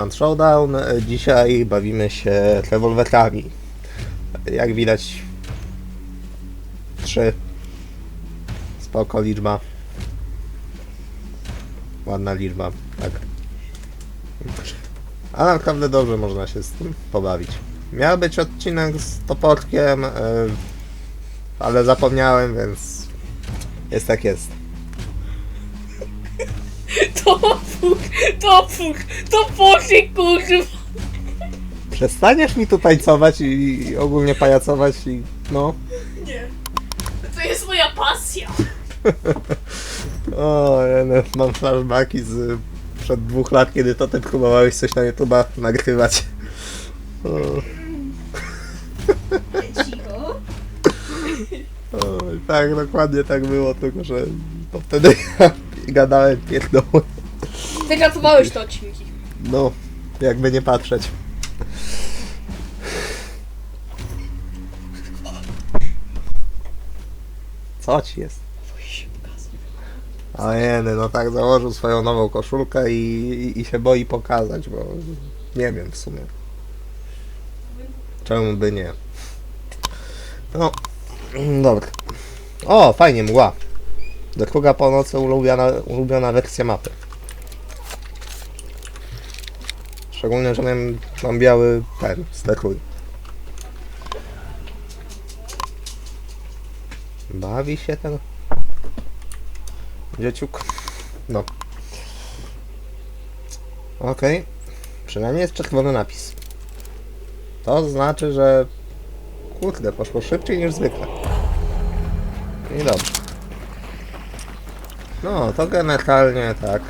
Hunt Showdown. E, Dzisiaj bawimy się rewolwerami. Jak widać, trzy. Spoko liczba. Ładna liczba, tak. A naprawdę dobrze można się z tym pobawić. Miał być odcinek z toporkiem, e, ale zapomniałem, więc jest tak jest. Topuk, topuk, toposzy kurwa. Przestaniesz mi tu tańcować i, i ogólnie pajacować i no. Nie. To jest moja pasja. O, jene, mam flashbacki z przed dwóch lat, kiedy to ty próbowałeś coś na YouTube'a nagrywać. O, Cicho. o, tak, dokładnie tak było, tylko że to wtedy ja gadałem pierdoły. Wygratowałeś te odcinki. No, jakby nie patrzeć. Co ci jest? A jeny, no tak, założył swoją nową koszulkę i, i, i się boi pokazać, bo nie wiem w sumie. Czemu by nie? No, dobra. O, fajnie, mgła. Druga po nocy ulubiona, ulubiona wersja mapy. Szczególnie, że mam, mam biały ten, stekuj. Bawi się ten dzieciuk. No. Okej. Przynajmniej jest czerwony napis. To znaczy, że kurde, poszło szybciej niż zwykle. I dobrze. No, to generalnie tak.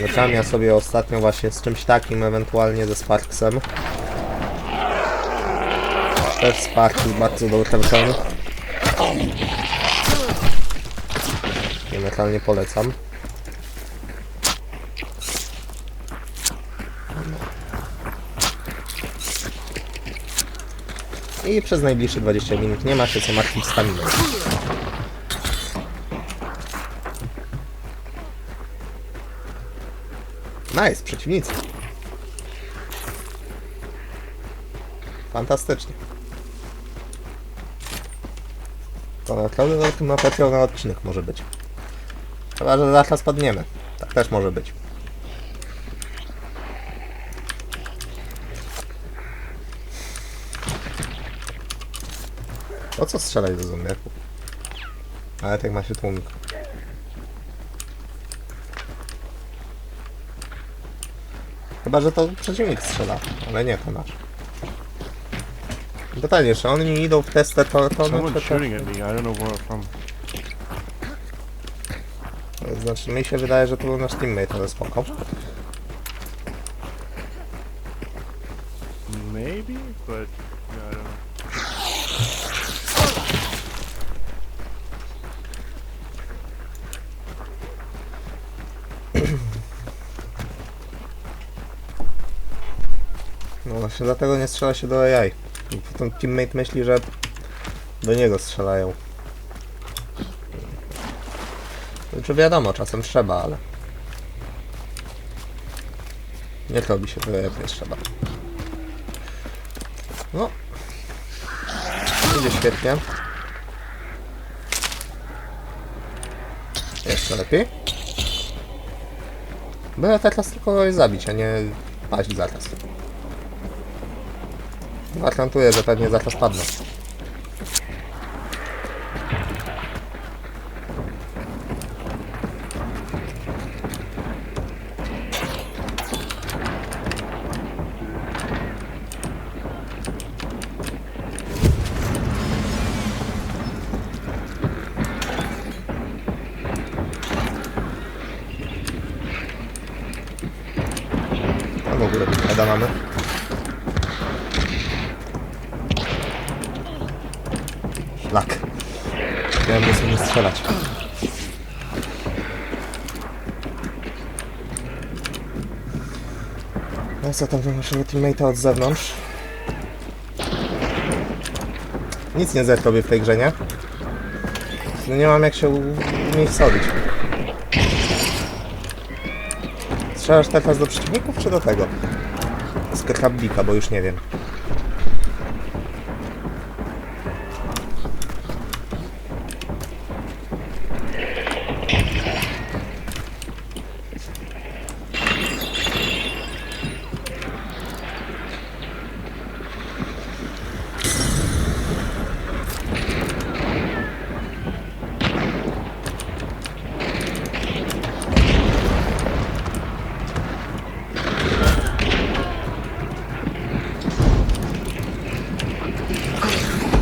Leczam ja sobie ostatnio właśnie z czymś takim, ewentualnie ze Sparksem. Też Spark jest bardzo dobrym ten. Generalnie polecam. I przez najbliższe 20 minut nie ma się co martwić staminą. Nice, przeciwnicy. Fantastycznie. To naprawdę materiał na odcinek może być. Chyba, że zaraz spadniemy. Tak też może być. Po co strzelać do zombiaków? Ale tak ma się tłumik. Chyba, że to przeciwnik strzela, ale nie to nasz. Pytanie, czy oni idą w testę to, to, Someone's to, shooting at me. I don't know where from. to Znaczy, mi się wydaje, że to był nasz teammate, ale spoko. Maybe, but yeah, I don't know. No właśnie dlatego nie strzela się do AI. I Potem teammate myśli, że do niego strzelają. Znaczy wiadomo, czasem trzeba, ale... Nie robi się tyle, jak nie trzeba. No. Idzie świetnie. Jeszcze lepiej. Byle teraz tylko zabić, a nie paść zaraz. Gwarantuję, że pewnie zaraz padnę. A w ogóle wypada mamy. Szlak. Miałem do sobie strzelać. No co tam do naszego teammate'a od zewnątrz? Nic nie zrobię w tej grze, nie? No nie mam jak się umiejscowić. Strzelasz teraz do przeciwników, czy do tego? Z Krabbika, bo już nie wiem.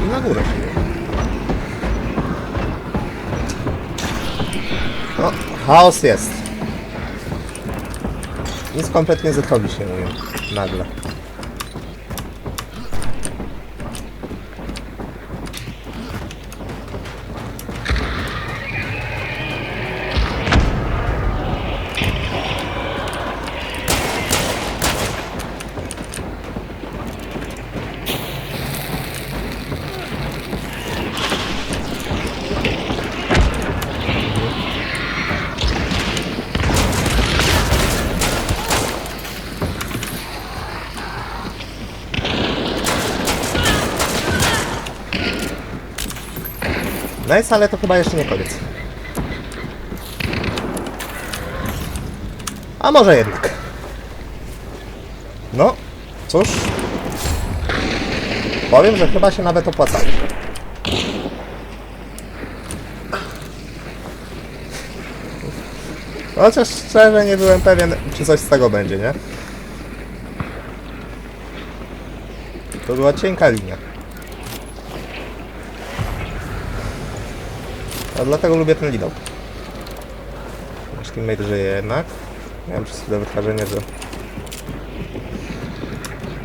I na górę. No, chaos jest. Nic kompletnie zrobić nie umiem. Nagle. Nice, ale to chyba jeszcze nie koniec. A może jednak. No, cóż. Powiem, że chyba się nawet opłacało. Chociaż szczerze nie byłem pewien, czy coś z tego będzie, nie? To była cienka linia. A dlatego lubię ten Lidl. Nasz teammate żyje jednak. Miałem przez chwilę wrażenie, że...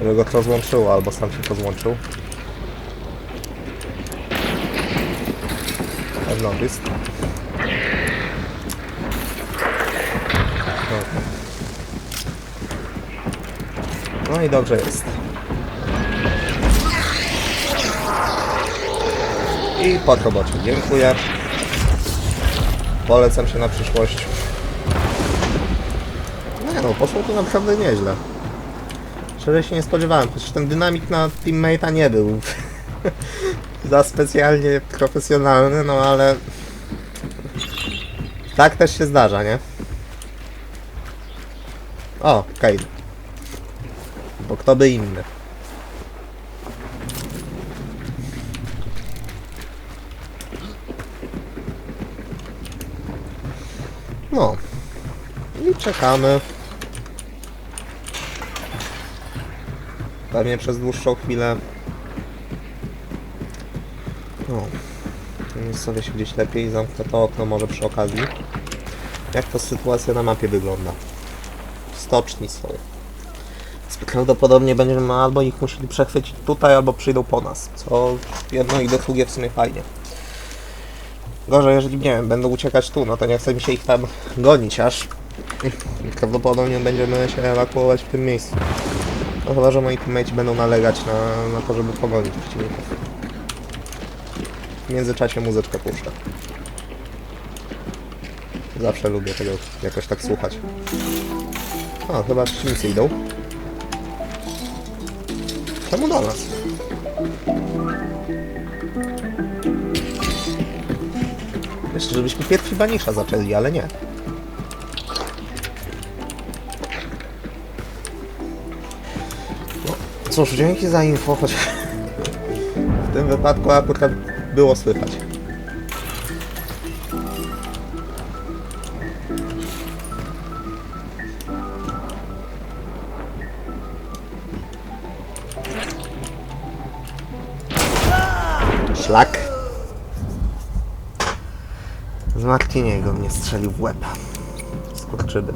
że go to rozłączyło, albo sam się rozłączył. I've noticed. No i dobrze jest. I po robocie. Dziękuję. Polecam się na przyszłość. Nie no, poszło to naprawdę nieźle. Szczerze się nie spodziewałem, przecież ten dynamik na teammate'a nie był za specjalnie profesjonalny, no ale tak też się zdarza, nie? O, Kane. Bo kto by inny. No. I czekamy. Pewnie przez dłuższą chwilę. No. Więc sobie się gdzieś lepiej zamknę to okno może przy okazji. Jak to sytuacja na mapie wygląda? Stoczni. Więc Prawdopodobnie będziemy albo ich musieli przechwycić tutaj, albo przyjdą po nas. Co jedno i drugie w sumie fajnie. Gorzej, jeżeli nie wiem, będą uciekać tu, no to nie chce mi się ich tam gonić aż. Prawdopodobnie będziemy się ewakuować w tym miejscu. No chyba, że moi teammates będą nalegać na, na to, żeby pogonić przeciwników. W międzyczasie muzyczkę puszczę. Zawsze lubię tego jakoś tak słuchać. O, chyba przeciwnicy idą. Czemu do nas? Jeszcze żebyśmy pierwsi banisza zaczęli, ale nie. No, cóż, dzięki za info, choć w tym wypadku akurat było słychać. Szlak. Z Martiniego mnie strzelił w łeb. Skurczybyk.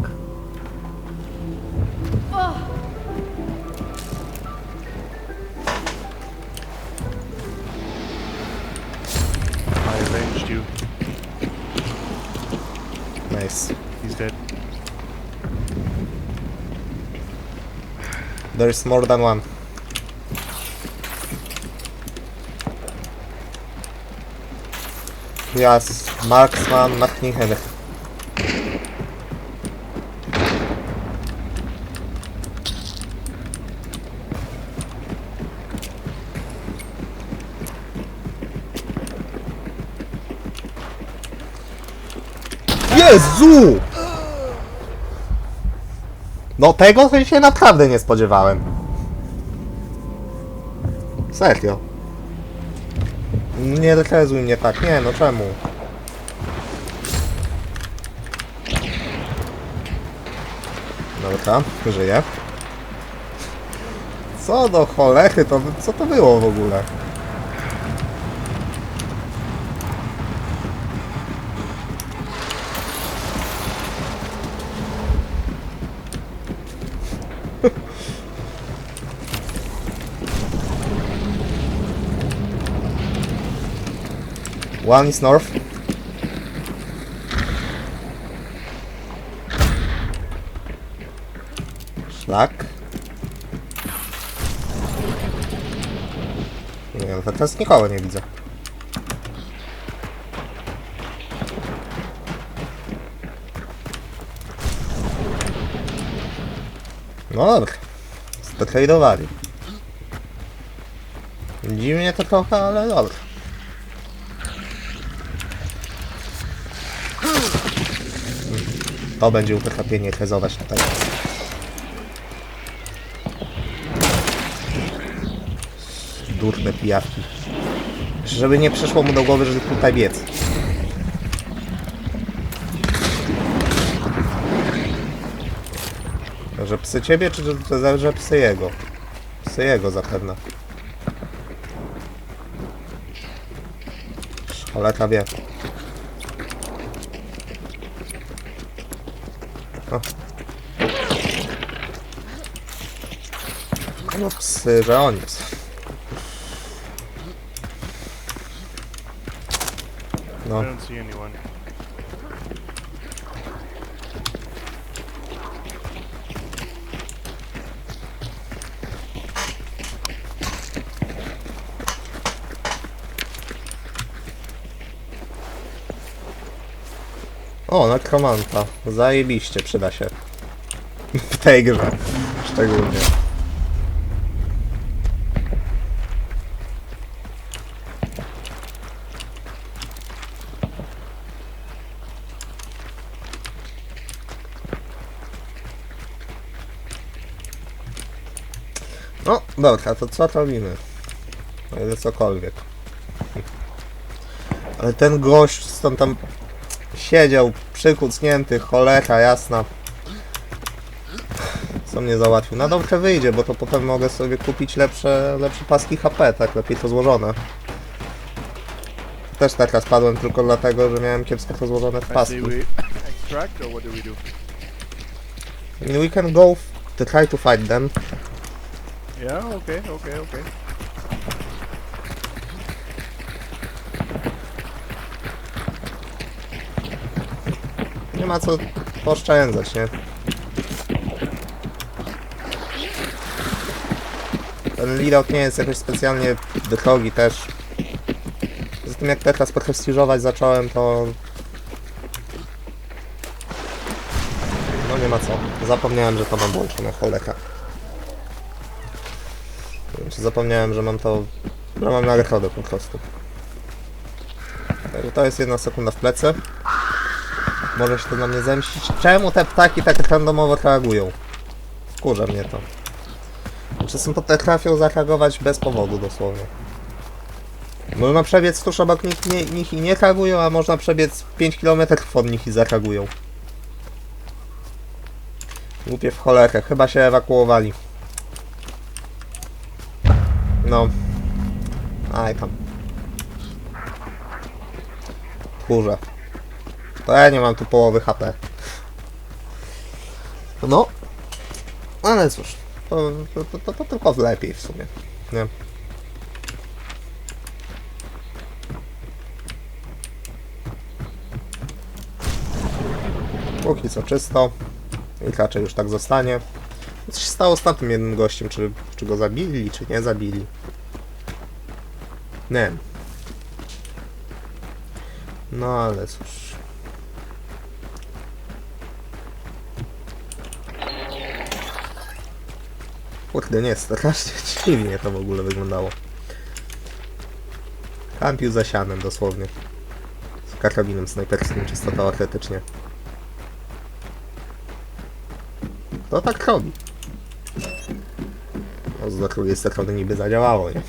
I avenged you. Nice. He's dead. There is more than one. Jas, Marksman, Marknicher. Jezu! No tego się naprawdę nie spodziewałem. Serio. Nie rekrezuj mnie tak, nie no czemu? Dobra, żyję. Co do cholery, to co to było w ogóle? One is north. Szlak. Nie wiem, teraz nikogo nie widzę. No dobra. Zdetradowali. Dziwnie to trochę, ale dobra. To będzie utrapienie trezować tutaj. Durne pijawki. Żeby nie przeszło mu do głowy, że tutaj biec. Że psy ciebie, czy że, że psy jego? Psy jego zapewne. Szkoleta wie. No psy, że on jest. No. I don't see anyone. O. Zajebiście, przyda się. W tej grze. Szczególnie. No, dobra, to co robimy? Ile cokolwiek. Ale ten gość stąd tam siedział przykucnięty, cholera jasna. Co mnie załatwił? Na dobrze wyjdzie, bo to potem mogę sobie kupić lepsze, lepsze paski HP, tak lepiej to złożone. Też teraz padłem tylko dlatego, że miałem kiepsko to złożone w paski. we can go try to fight them. Yeah, okay, okay, okay. Nie ma co oszczędzać, nie? Ten leadout nie jest jakoś specjalnie drogi też. Poza tym jak teraz prestiżować zacząłem, to... No nie ma co. Zapomniałem, że to mam włączone, cholera. Czy Zapomniałem, że mam to... że mam nagrodę po prostu. Także to jest jedna sekunda w plecy. Może się to na mnie zemścić. Czemu te ptaki tak randomowo reagują? Wkurza mnie to. Czasem potrafią zareagować bez powodu dosłownie. Można przebiec tuż obok nich, nie, nich i nie reagują, a można przebiec 5 km od nich i zareagują. Głupie w cholerę, chyba się ewakuowali. No. Aj tam. Kurze. To ja nie mam tu połowy HP. No. Ale cóż. To, to, to, to, tylko lepiej w sumie. Nie. Póki co czysto. I raczej już tak zostanie. Co się stało z tamtym jednym gościem? Czy, czy go zabili, czy nie zabili? Nie. No ale cóż. Kurde, nie, strasznie dziwnie to w ogóle wyglądało. Kampił za sianem dosłownie. Z karabinem snajperskim, czysto teoretycznie. To tak robi. No z drugiej strony niby zadziałało, nie?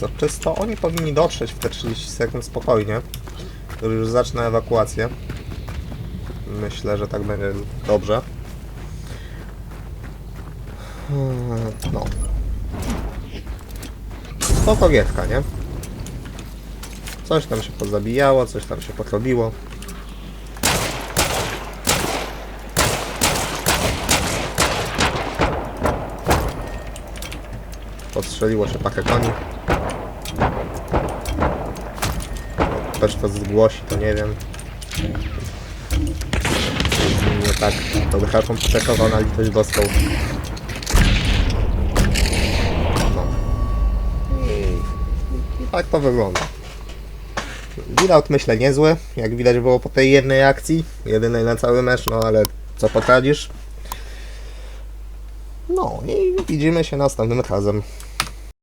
Co czysto, oni powinni dotrzeć w te 30 sekund spokojnie. To już zacznę ewakuację. Myślę, że tak będzie dobrze. Hmm, No. Spoko gierka, nie? Coś tam się pozabijało, coś tam się pokrobiło. Podstrzeliło się pakę koni. Ktoś to zgłosi, to nie wiem. Nie tak, to by raczą przekowana litość dostał. No. I, tak to wygląda. Widout myślę niezły, jak widać było po tej jednej akcji, jedynej na cały mecz, no ale co potradzisz. No i widzimy się następnym razem.